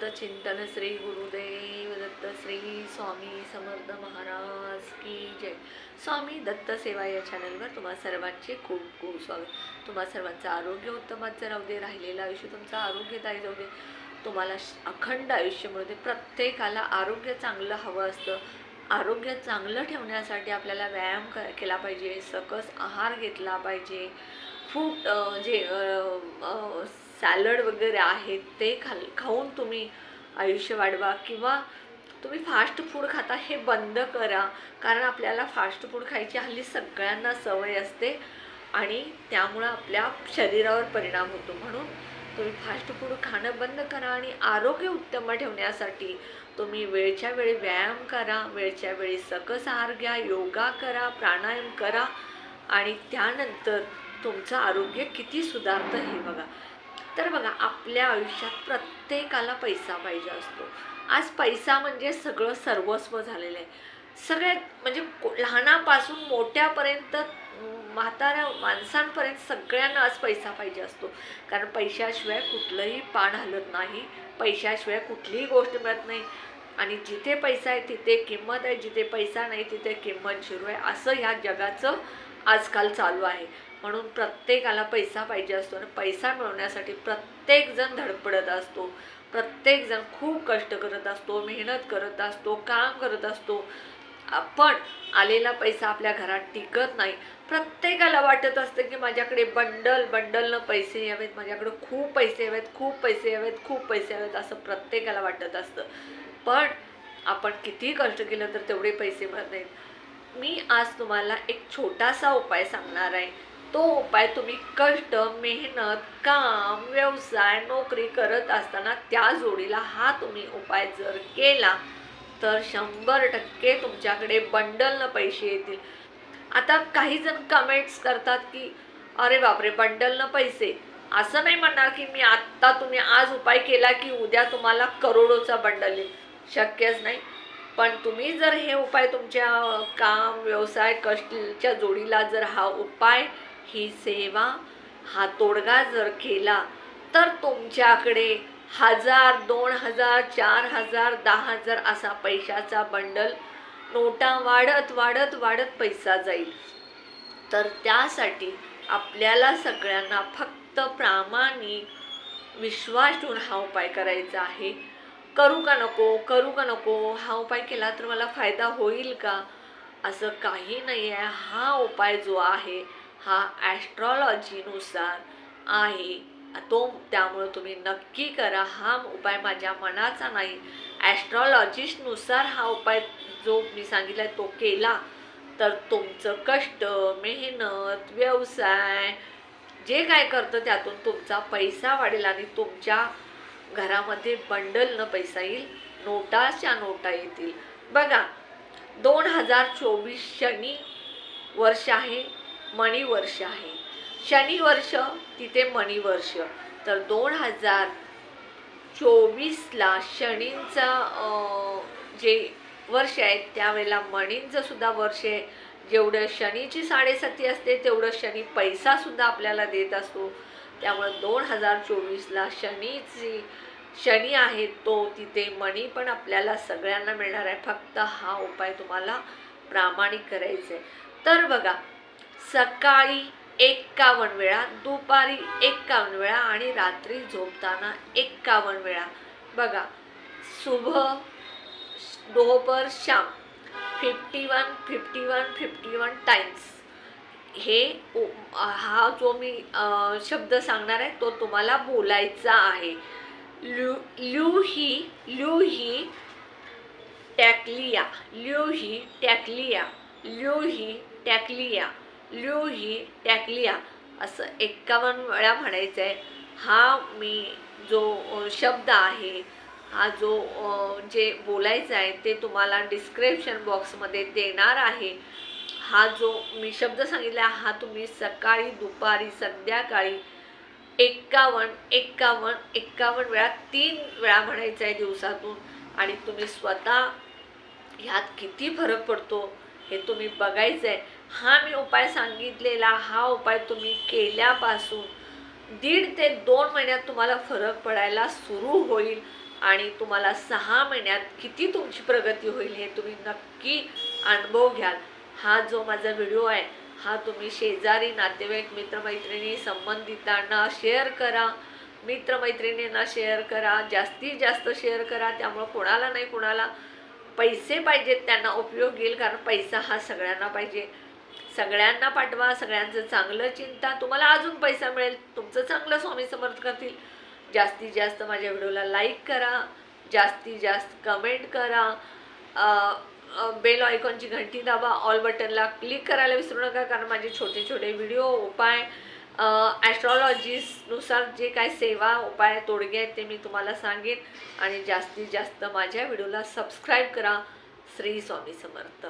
दत्त चिंतन श्री गुरुदेव दत्त श्री स्वामी समर्थ महाराज की जय. स्वामी दत्त सेवा या चॅनलवर तुम्हा सर्वांचे खूप खूप स्वागत. तुम्हा सर्वांचं आरोग्य उत्तमात राहू दे राहिलेलं आयुष्य तुमचं आरोग्यदायी जाऊ दे. तुम्हाला श- अखंड आयुष्य मिळू दे प्रत्येकाला आरोग्य चांगलं हवं असतं. आरोग्य चांगलं ठेवण्यासाठी आपल्याला व्यायाम क केला पाहिजे सकस आहार घेतला पाहिजे. खूप अ, जे सॅलड वगैरे आहेत ते खाल खाऊन तुम्ही आयुष्य वाढवा किंवा तुम्ही फास्ट फूड खाता हे बंद करा. कारण आपल्याला फास्ट फूड खायची हल्ली सगळ्यांना सवय असते आणि त्यामुळं आपल्या शरीरावर परिणाम होतो. म्हणून तुम्ही फास्ट फूड खाणं बंद करा आणि आरोग्य उत्तम ठेवण्यासाठी तुम्ही वेळच्या वेळी व्यायाम करा वेळच्या वेळी सकस आहार घ्या योगा करा प्राणायाम करा आणि त्यानंतर तुमचं आरोग्य किती सुधारतं हे बघा. तर बघा आपल्या आयुष्यात प्रत्येकाला पैसा पाहिजे असतो. आज पैसा म्हणजे सगळं सर्वस्व झालेलं आहे. सगळ्यात म्हणजे लहानापासून मोठ्यापर्यंत म्हाताऱ्या माणसांपर्यंत सगळ्यांना आज पैसा पाहिजे असतो. कारण पैशाशिवाय कुठलंही पान हलत नाही. पैशाशिवाय कुठलीही गोष्ट मिळत नाही. आणि जिथे पैसा आहे तिथे किंमत आहे. जिथे पैसा नाही तिथे किंमत सुरू आहे. असं ह्या जगाचं आजकाल चालू आहे. म्हणून प्रत्येकाला पैसा पाहिजे असतो आणि पैसा मिळवण्यासाठी प्रत्येकजण धडपडत असतो. प्रत्येकजण खूप कष्ट करत असतो मेहनत करत असतो काम करत असतो. पण आलेला पैसा आपल्या घरात टिकत नाही. प्रत्येकाला वाटत असतं की माझ्याकडे बंडल बंडलनं पैसे यावेत माझ्याकडे खूप पैसे यावेत खूप पैसे यावेत खूप पैसे यावेत असं प्रत्येकाला वाटत असतं. पण आपण किती कष्ट केलं तर तेवढे पैसे मिळत नाहीत मी आज तुम्हाला एक छोटासा उपाय सांगणार आहे. तो उपाय तुम्ही कष्ट मेहनत काम व्यवसाय नोकरी करत असताना त्या जोडीला हा तुम्ही उपाय जर केला तर शंभर टक्के तुमच्याकडे बंडलनं पैसे येतील. आता काही जण कमेंट्स करतात की अरे बापरे बंडलनं पैसे. असं नाही म्हणणार की मी आत्ता तुम्ही आज उपाय केला की उद्या तुम्हाला करोडोचा बंडल येईल. शक्यच नाही. पण तुम्ही जर हे उपाय तुमच्या काम व्यवसाय कष्टच्या जोडीला जर हा उपाय ही सेवा हा तोडगा जर केला तर तुमच्याकडे हजार दोन हजार चार हजार दहा हजार असा पैशाचा बंडल नोटा वाढत वाढत वाढत पैसा जाईल. तर त्यासाठी आपल्याला सगळ्यांना फक्त प्रामाणिक विश्वास ठेवून हा उपाय करायचा आहे. करू का नको करू का नको हा उपाय केला तर मला फायदा होईल का? असं काही नाही आहे हा उपाय जो आहे हा ॲस्ट्रॉलॉजीनुसार आहे. तो त्यामुळे तुम्ही नक्की करा. हा उपाय माझ्या मनाचा नाही. ॲस्ट्रॉलॉजिस्टनुसार हा उपाय जो मी सांगितला आहे तो केला तर तुमचं कष्ट मेहनत व्यवसाय जे काय करतं त्यातून तुमचा पैसा वाढेल आणि तुमच्या घरामध्ये बंडलनं पैसा येईल नोटाच्या नोटा येतील. बघा दोन हजार चोवीस शनी वर्ष आहे. मणी वर्ष आहे. शनी वर्ष तिथे मणी वर्ष तर दोन हजार चोवीसला शनींचं जे वर्ष आहे त्यावेळेला मणींचं सुद्धा वर्ष आहे. जेवढं शनीची साडेसाती असते तेवढं शनी पैसासुद्धा आपल्याला देत असतो. त्यामुळे दोन हजार चोवीसला शनीची शनी आहे तो तिथे मणी पण आपल्याला सगळ्यांना मिळणार आहे. फक्त हा उपाय तुम्हाला प्रामाणिक करायचा आहे. तर बघा सकाळी एक्कावन्न वेळा दुपारी एक्कावन्न वेळा आणि रात्री झोपताना एक्कावन्न वेळा. बघा शुभ दोपर शाम fifty one fifty one fifty one times हे हा जो मी शब्द सांगणार आहे तो तुम्हाला बोलायचा आहे. ल्यू ल्यू ही ल्यू ही टॅक्लिया ल्यू ही टॅक्लिया ल्यू ही टॅक्लिया. ल्यू ही टॅक्लिया असं एक्कावन्न वेळा म्हणायचं आहे हा मी जो शब्द आहे हा जो जे बोलायचा आहे ते तुम्हाला डिस्क्रिप्शन बॉक्समध्ये देणार आहे. हा जो मी शब्द सांगितला हा तुम्ही सकाळी दुपारी संध्याकाळी एक्कावन्न एक्कावन्न एक्कावन्न वेळा तीन वेळा म्हणायचं आहे दिवसातून. आणि तुम्ही स्वतः ह्यात किती फरक पडतो हे तुम्ही बघायचं आहे हा मी उपाय सांगितलेला हा उपाय तुम्ही केल्यापासून दीड ते दोन महिन्यात तुम्हाला फरक पडायला सुरू होईल आणि तुम्हाला सहा महिन्यात किती तुमची प्रगती होईल हे तुम्ही नक्की अनुभव घ्याल. हा जो माझा व्हिडिओ आहे हा तुम्ही शेजारी नातेवाईक मित्रमैत्रिणी संबंधितांना शेअर करा. मित्रमैत्रिणींना शेअर करा जास्तीत जास्त शेअर करा त्यामुळं कोणाला नाही कोणाला पैसे पाहिजेत त्यांना उपयोग येईल कारण पैसा हा सगळ्यांना पाहिजे. सगळ्यांना पाठवा सगळ्यांचं चांगलं चिंता. तुम्हाला अजून पैसा मिळेल. तुमचं चांगलं स्वामी समर्थ करतील. जास्तीत जास्त माझ्या व्हिडिओला लाईक करा. जास्तीत जास्त कमेंट करा. बेल आयकॉनची घंटी दाबा. ऑल बटनला क्लिक करायला विसरू नका कारण माझे छोटे छोटे व्हिडिओ उपाय ॲस्ट्रॉलॉजीनुसार जे काय सेवा उपाय तोडगे आहेत ते मी तुम्हाला सांगेन. आणि जास्तीत जास्त माझ्या व्हिडिओला सबस्क्राईब करा. श्री स्वामी समर्थ.